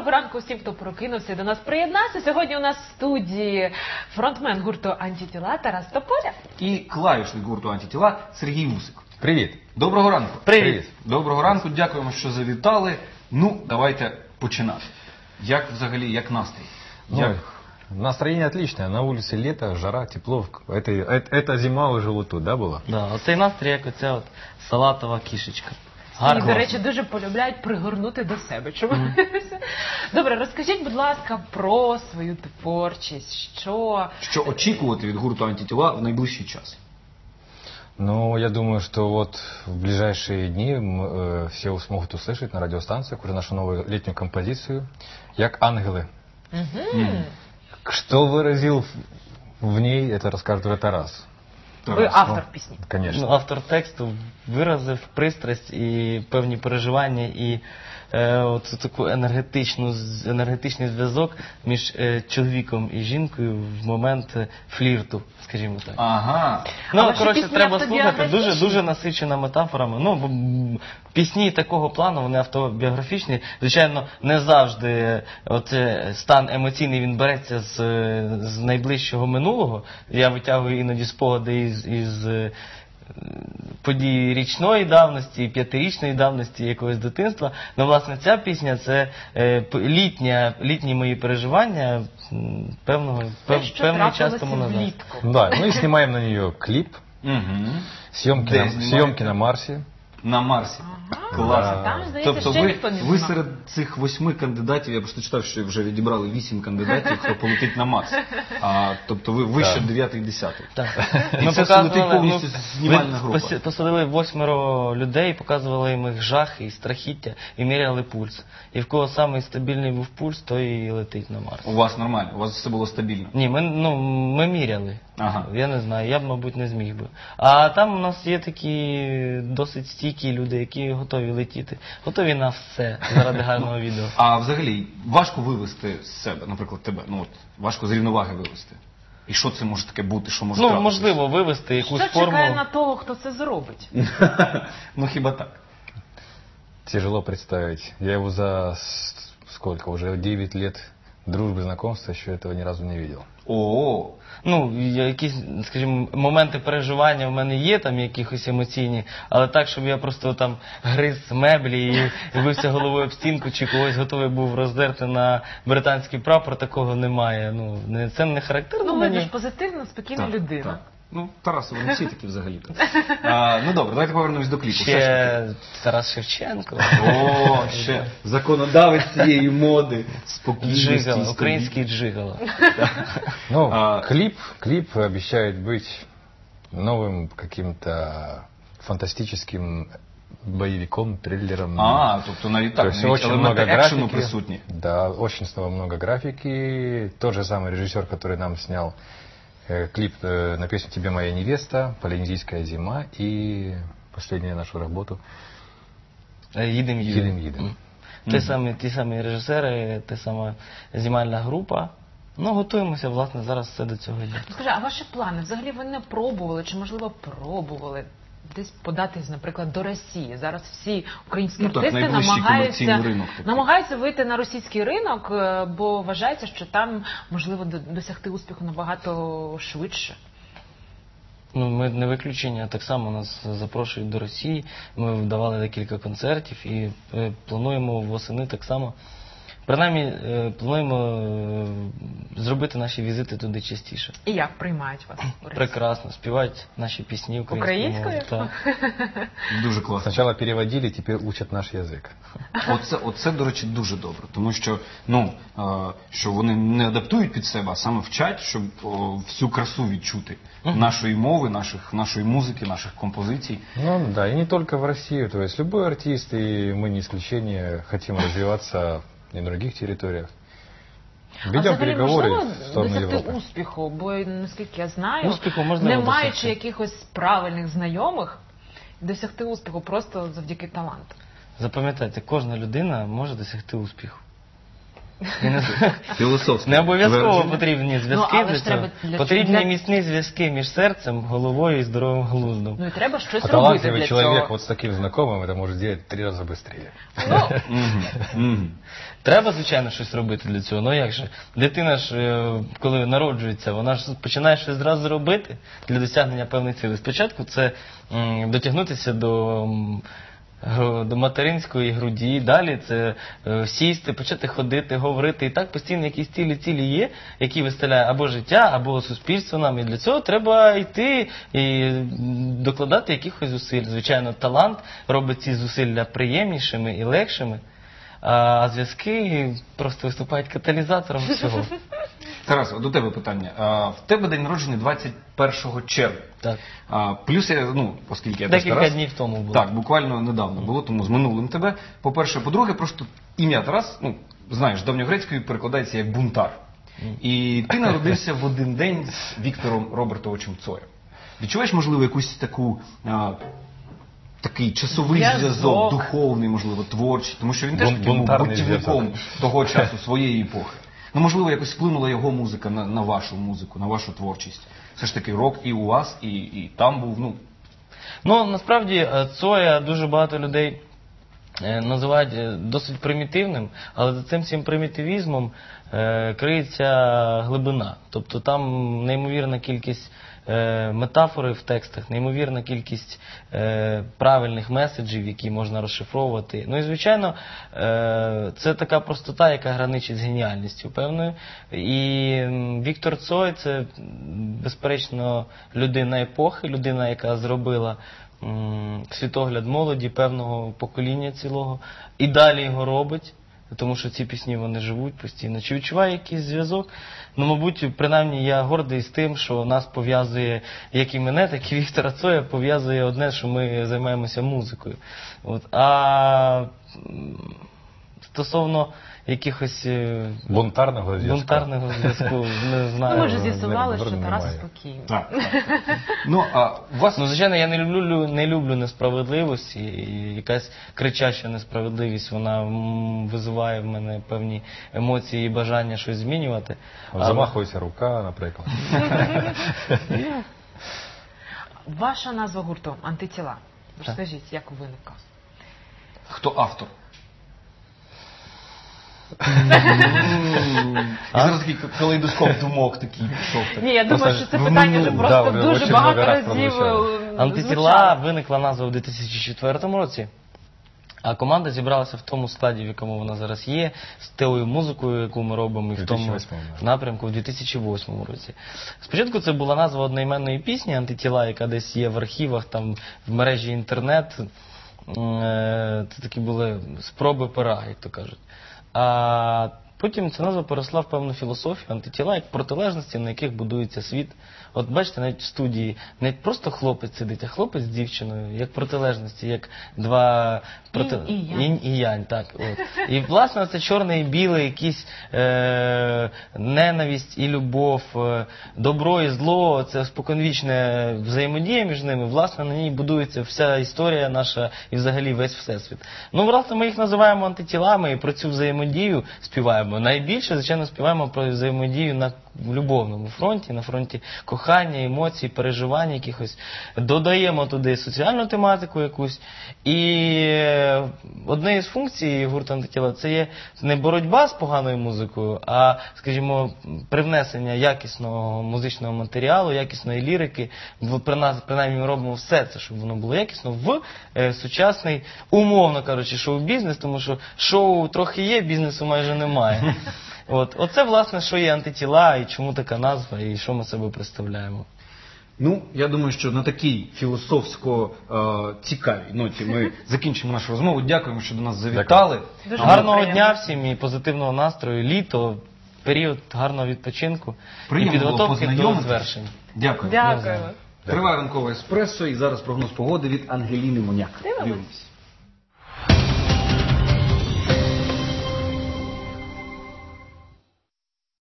Доброго ранку всім, хто прокинувся і до нас приєднався. Сьогодні у нас в студії фронтмен гурту Антитіла Тарас Тополя. І клавішник гурту антитіла Сергій Мусик. Привіт. Доброго ранку. Привіт. Доброго ранку, дякуємо, що завітали. Ну, давайте починати. Як взагалі, як настрій? Ну, Як... настроение отличное. На улице лето, жара, тепло. Это, это, эта зима уже вот тут, да, была? Да, оцей настрій, як оця от салатова кішечка. І, Гарно. до речі, дуже полюбляють пригорнути до себе. Чому? Добре, розкажіть, будь ласка, про свою творчість. Що Що очікувати від гурту антитіла в найближчий час? Ну, я думаю, что вот в ближайшие дни м, э, все смогут услышать на радиостанциях уже нашу новую летнюю композицию «Як ангелы». Мгм. Что выразил в- в ней, это расскажет уже Тарас. ви автор ну, пісні? Конечно. Ну, автор тексту виразив пристрасть і певні переживання, і е, от таку енергетичну енергетичний зв'язок між е, чоловіком і жінкою в момент е, флірту, скажімо так. Ага. Ну, А коротше, треба слухати. Дуже дуже насичена метафорами. Ну, бо, пісні такого плану, вони автобіографічні. Звичайно, не завжди от, е, стан емоційний він береться з, з найближчого минулого. Я витягую іноді спогади із. із е, Події річної давності, п'ятирічної давності якогось дитинства. Ну, власне, ця пісня це е, п- літня, літні мої переживання м, певного Те, пев, що певний час трапилося тому назад. влітку. Да, мы и снимаем на нее клип. Угу. Съемки, Где на, снимаете? съемки на Марсе. На Марсі. Ага, Класно. Там, здається, Тобто ще ви, ніхто не ви знав. серед цих восьми кандидатів, я просто читав, що вже відібрали вісім кандидатів, хто полетить на Марс. А, тобто ви вище Так. дев'ятий, десятий. Так. І Ми це показували, летить повністю ну, знімальна ви група. Посадили восьмеро людей, показували їм їх жахи і страхіття, і міряли пульс. І в кого самий стабільний був пульс, той і летить на Марс. У вас нормально, у вас все було стабільно. Ні, ми, ну, ми міряли. Ага. Я не знаю, я б, мабуть, не зміг би. А там у нас є такі досить стійкі люди, які готові летіти, готові на все заради гарного відео. А взагалі важко вивести з себе, наприклад, тебе. Ну от важко з рівноваги вивести. І що це може таке бути, що може Ну, трапитись? можливо, вивести якусь Що форму. чекає на того, хто це зробить? ну хіба так? Тяжело представить. Я его за с- сколько? Уже 9 лет дружбы, знакомства що я того ні разу не видел. О, Ну, якісь, скажімо, моменти переживання в мене є там якихось емоційні, але так, щоб я просто там гриз меблі і бився головою об стінку, чи когось готовий був роздерти на британський прапор, такого немає. Ну, не, це не характерно Ну, ви мені. ж позитивна, спокійна так, людина. так. Ну, Тараси, вони всі такі взагалі. А, ну добре, давайте повернемось до кліпу. Все ж таки. Ще Тарас Шевченко. О, ще законодавець цієї моди, спокійності. Джигало, стабільності. український джигало. Ну, А- клип, клип обещает быть новым каким-то фантастическим боевиком, триллером. А, тобто навіть То так, есть навіть очень много елементи екшену графики. присутні. Да, очень снова много графики. Тот же самый режиссер, который нам снял э, клип э, на песню «Тебе моя невеста», «Полинезийская зима» и последнюю нашу работу Їдем, їдем. «Їдем, їдем». Ті самі, ті самі режисери, та сама знімальна група. Ну, готуємося, власне, зараз все до цього йде. Скажи, а ваші плани? Взагалі ви не пробували, чи можливо пробували десь податись, наприклад, до Росії? Зараз всі українські Ну артисти найближчий намагаються, ринок намагаються вийти на російський ринок, е, бо вважається, що там можливо досягти успіху набагато швидше. Ну, ми не виключення. Так само нас запрошують до Росії. Ми давали декілька концертів і е, плануємо восени так само. Принаймні, е, плануємо е, зробити наші візити туди частіше. І як приймають вас? у Росії? Прекрасно, співають наші пісні українською. Українською? мовою, Так. Дуже класно. Сначала переводили, теперь учат наш язык. Оце, оце, до речі, дуже добре, тому що ну е, що вони не адаптують під себе, а саме вчать, щоб о, всю красу відчути нашої мови, наших, нашої музики, наших композицій. Ну да, и не только в России. То есть любой артист, и мы не исключение, хотим развиваться и на других Ведем взагалі переговоры в сторону Європи. Успіху, бо наскільки я знаю, Успіху можна не досягти. маючи якихось правильних знайомих, досягти успіху просто завдяки таланту. Запам'ятайте, кожна людина може досягти успіху. Я не знаю. Філософське. Не обов'язково твердження. потрібні зв'язки Ну, але для ж цього. треба для- Потрібні для- міцні зв'язки між серцем, головою і здоровим глуздом. Ну і треба щось А робити талантливый для человек цього. вот с таким знакомым это может делать три раза быстрее. Ну, Мгм, мгм. Треба, звичайно, щось робити для цього. Ну як же? Дитина ж, е, коли народжується, вона ж починає щось зразу робити для досягнення певних цілей. Спочатку це м, дотягнутися до. м, г- до материнської груді, далі це е, сісти, почати ходити, говорити. І так постійно якісь цілі цілі є, які виставляє або життя, або суспільство нам. І для цього треба йти і докладати якихось зусиль. Звичайно, талант робить ці зусилля приємнішими і легшими. А зв'язки просто виступають каталізатором всього. Тарас, до тебе питання. А, в тебе день народження 21 червня. Так. А, плюс я, ну, оскільки я теж Декілька Тарас, днів тому було. Так, буквально недавно було, тому з минулим тебе. По-перше, по-друге, просто ім'я Тарас, ну, знаєш, давньогрецькою перекладається як бунтар. І ти народився в один день з Віктором Робертовичем Цоєм. Відчуваєш, можливо, якусь таку. А, Такий часовий Зв'язок. зв'язок, духовний, можливо, творчий, тому що він теж Бун- такий був бунтарний бутівником того часу, своєї епохи. Ну, можливо, якось вплинула його музика на, на вашу музику, на вашу творчість. Все ж таки, рок і у вас, і, і там був, ну, Ну насправді е, Цоя дуже багато людей е, називають е, досить примітивним, але за цим всім примітивізмом криється глибина. Тобто там неймовірна кількість метафори в текстах, неймовірна кількість е, правильних меседжів, які можна розшифровувати. Ну і звичайно, е, це така простота, яка граничить з геніальністю певною. І Віктор Цой це безперечно людина епохи, людина, яка зробила світогляд молоді певного покоління цілого, і далі його робить. Тому що ці пісні вони живуть постійно. Чи відчуває якийсь зв'язок? Ну, мабуть, принаймні я гордий з тим, що нас пов'язує, як і мене, так і Віктора Цоя, пов'язує одне, що ми займаємося музикою. От. А стосовно якихось е, Бунтарного зв'язку. бунтарного зв'язку, не знаю. ну, ми вже з'ясували, що Тарас немає. спокійний. так. Ну, а вас Ну, звичайно, я не люблю, не люблю несправедливості. І якась кричаща несправедливість, вона визиває в мене певні емоції і бажання щось змінювати. Але- Замахується рука, наприклад. Ваша назва гурту антитіла. Розкажіть, як виникла? хто автор? І зараз такий калейдоскоп думок такий пішов. так. Ні, я думаю, що це питання вже просто дуже багато разів е, Антитіла звучало. виникла назва в 2004 році. А команда зібралася в тому складі, в якому вона зараз є, з тою музикою, яку ми робимо, і в тому 2008, да. напрямку в 2008 році. Спочатку це була назва одноіменної пісні антитіла, яка десь є в архівах, там в мережі інтернет. Е, Це такі були спроби пера, як то кажуть. А потім ця назва переросла в певну філософію антитіла як протилежності, на яких будується світ. От бачите, навіть в студії не просто хлопець сидить, а хлопець з дівчиною, як протилежності, як два проти... Інь і янь. інь і янь. Так, от. І власне це чорне і біле, якісь е... ненависть і любов, е... добро і зло, це споконвічне взаємодія між ними. Власне, на ній будується вся історія наша і взагалі весь всесвіт. Ну, власне, ми їх називаємо антитілами і про цю взаємодію співаємо. Найбільше, звичайно, співаємо про взаємодію на любовному фронті, на фронті кохання, емоцій, переживань якихось. Додаємо туди соціальну тематику якусь. І е, одне із функцій гурту антитіла це є не боротьба з поганою музикою, а, скажімо, привнесення якісного музичного матеріалу, якісної лірики. Принаймні, ми робимо все це, щоб воно було якісно в е, сучасний, умовно кажучи, шоу-бізнес, тому що шоу трохи є, бізнесу майже немає. От, оце, власне, що є антитіла, і чому така назва, і що ми себе представляємо. Ну, я думаю, що на такій філософсько е, цікавій ноті ми закінчимо нашу розмову. Дякуємо, що до нас завітали. Дуже Гарного приємно. дня всім і позитивного настрою, літо, період гарного відпочинку Приємно і було підготовки до познайомитись. звершень. Дякую. Дякую. Триває ранкове еспресо і зараз прогноз погоди від Ангеліни Моняк. Дивимось. Дивимось.